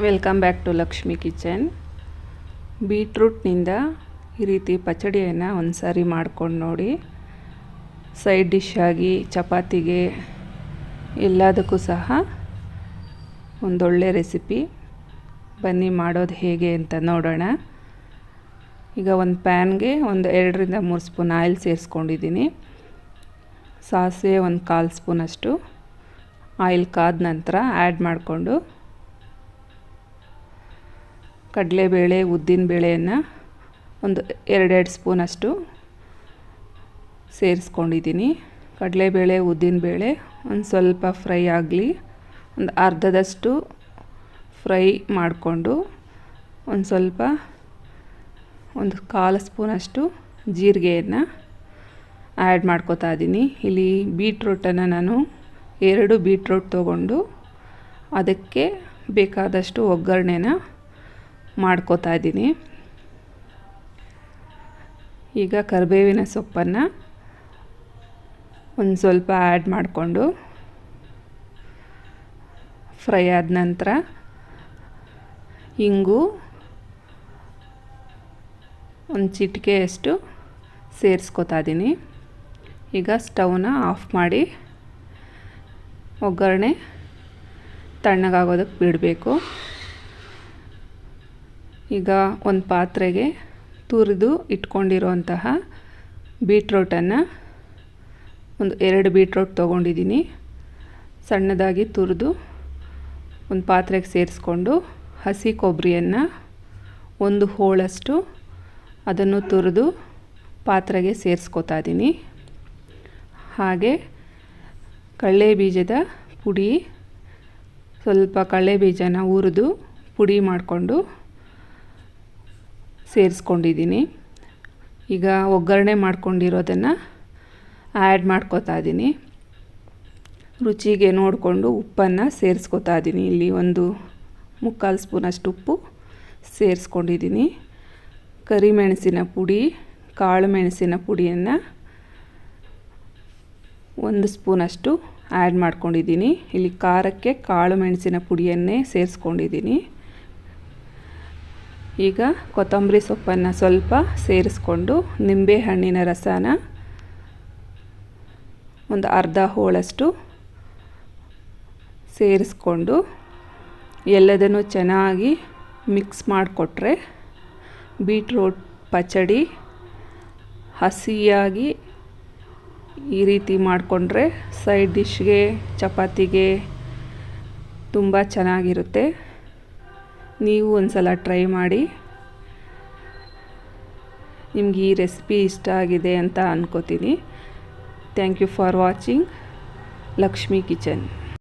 Welcome back to Lakshmi kitchen. ಬೀಟ್ರೂಟ್ನಿಂದ ಈ ರೀತಿ ಪಚಡಿಯನ್ನು ಒಂದು ಸಾರಿ ಮಾಡ್ಕೊಂಡು ನೋಡಿ. ಸೈಡ್ ಡಿಶ್ಶಾಗಿ, ಚಪಾತಿಗೆ, ಎಲ್ಲದಕ್ಕೂ ಸಹ ಒಂದೊಳ್ಳೆ ರೆಸಿಪಿ. ಬನ್ನಿ ಮಾಡೋದು ಹೇಗೆ ಅಂತ ನೋಡೋಣ. ಈಗ ಒಂದು ಪ್ಯಾನ್ಗೆ ಒಂದು ಎರಡರಿಂದ ಮೂರು ಸ್ಪೂನ್ ಆಯಿಲ್ ಸೇರಿಸ್ಕೊಂಡಿದ್ದೀನಿ. ಸಾಸಿವೆ ಒಂದು ಕಾಲು ಸ್ಪೂನಷ್ಟು. ಆಯಿಲ್ ಕಾದ ನಂತರ ಆ್ಯಡ್ ಮಾಡಿಕೊಂಡು ಕಡಲೆಬೇಳೆ ಉದ್ದಿನಬೇಳೆಯನ್ನು ಒಂದು ಎರಡೆರಡು ಸ್ಪೂನಷ್ಟು ಸೇರಿಸ್ಕೊಂಡಿದ್ದೀನಿ. ಕಡಲೆಬೇಳೆ ಉದ್ದಿನಬೇಳೆ ಒಂದು ಸ್ವಲ್ಪ ಫ್ರೈ ಆಗಲಿ, ಒಂದು ಅರ್ಧದಷ್ಟು ಫ್ರೈ ಮಾಡಿಕೊಂಡು ಒಂದು ಸ್ವಲ್ಪ ಒಂದು ಕಾಲು ಸ್ಪೂನಷ್ಟು ಜೀರಿಗೆಯನ್ನು ಆ್ಯಡ್ ಮಾಡ್ಕೋತಾ ಇದ್ದೀನಿ ಇಲ್ಲಿ ಬೀಟ್ರೋಟನ್ನು ನಾನು ಎರಡು ಬೀಟ್ರೂಟ್ ತೊಗೊಂಡು ಅದಕ್ಕೆ ಬೇಕಾದಷ್ಟು ಒಗ್ಗರಣೆನ ಮಾಡ್ಕೋತಾ ಇದ್ದೀನಿ. ಈಗ ಕರಿಬೇವಿನ ಸೊಪ್ಪನ್ನು ಒಂದು ಸ್ವಲ್ಪ ಆ್ಯಡ್ ಮಾಡಿಕೊಂಡು ಫ್ರೈ ಆದ ನಂತರ ಇಂಗು ಒಂದು ಚಿಟಿಕೆಯಷ್ಟು ಸೇರಿಸ್ಕೊತಾ ಇದ್ದೀನಿ. ಈಗ ಸ್ಟವ್ನ ಆಫ್ ಮಾಡಿ ಒಗ್ಗರಣೆ ತಣ್ಣಗಾಗೋದಕ್ಕೆ ಬಿಡಬೇಕು. ಈಗ ಒಂದು ಪಾತ್ರೆಗೆ ತುರಿದು ಇಟ್ಕೊಂಡಿರುವಂತಹ ಬೀಟ್ರೋಟನ್ನು ಒಂದು ಎರಡು ಬೀಟ್ರೋಟ್ ತೊಗೊಂಡಿದ್ದೀನಿ. ಸಣ್ಣದಾಗಿ ತುರಿದು ಒಂದು ಪಾತ್ರೆಗೆ ಸೇರಿಸ್ಕೊಂಡು ಹಸಿ ಕೊಬ್ಬರಿಯನ್ನು ಒಂದು ಹೋಳಷ್ಟು ಅದನ್ನು ತುರಿದು ಪಾತ್ರೆಗೆ ಸೇರಿಸ್ಕೊತಾ ಇದ್ದೀನಿ. ಹಾಗೆ ಕಳ್ಳೆ ಬೀಜದ ಪುಡಿ ಸ್ವಲ್ಪ ಕಡಲೆ ಬೀಜನ ಹುರಿದು ಪುಡಿ ಮಾಡಿಕೊಂಡು ಸೇರಿಸ್ಕೊಂಡಿದ್ದೀನಿ. ಈಗ ಒಗ್ಗರಣೆ ಮಾಡ್ಕೊಂಡಿರೋದನ್ನು ಆ್ಯಡ್ ಮಾಡ್ಕೋತಾ ಇದ್ದೀನಿ ರುಚಿಗೆ ನೋಡಿಕೊಂಡು ಉಪ್ಪನ್ನು ಸೇರಿಸ್ಕೊತಾ ಇದ್ದೀನಿ ಇಲ್ಲಿ ಒಂದು ಮುಕ್ಕಾಲು ಸ್ಪೂನಷ್ಟು ಉಪ್ಪು ಸೇರಿಸ್ಕೊಂಡಿದ್ದೀನಿ ಕರಿಮೆಣಸಿನ ಪುಡಿ ಕಾಳು ಮೆಣಸಿನ ಪುಡಿಯನ್ನು ಒಂದು ಸ್ಪೂನಷ್ಟು ಆ್ಯಡ್ ಮಾಡ್ಕೊಂಡಿದ್ದೀನಿ ಇಲ್ಲಿ ಖಾರಕ್ಕೆ ಕಾಳು ಮೆಣಸಿನ ಪುಡಿಯನ್ನೇ ಸೇರಿಸ್ಕೊಂಡಿದ್ದೀನಿ ಈಗ ಕೊತ್ತಂಬರಿ ಸೊಪ್ಪನ್ನು ಸ್ವಲ್ಪ ಸೇರಿಸ್ಕೊಂಡು ನಿಂಬೆ ಹಣ್ಣಿನ ರಸನ ಒಂದು ಅರ್ಧ ಹೋಳಷ್ಟು ಸೇರಿಸ್ಕೊಂಡು ಎಲ್ಲದನ್ನು ಚೆನ್ನಾಗಿ ಮಿಕ್ಸ್ ಮಾಡಿಕೊಟ್ರೆ ಬೀಟ್ರೋಟ್ ಪಚಡಿ ಹಸಿಯಾಗಿ ಈ ರೀತಿ ಮಾಡಿಕೊಂಡ್ರೆ ಸೈಡ್ ಡಿಶ್ಗೆ, ಚಪಾತಿಗೆ ತುಂಬ ಚೆನ್ನಾಗಿರುತ್ತೆ. ನೀವು ಒಂದು ಸಲ ಟ್ರೈ ಮಾಡಿ. ನಿಮ್ಗೆ ಈ ರೆಸಿಪಿ ಇಷ್ಟ ಆಗಿದೆ ಅಂತ ಅನ್ಕೋತೀನಿ. Thank you for watching Lakshmi kitchen.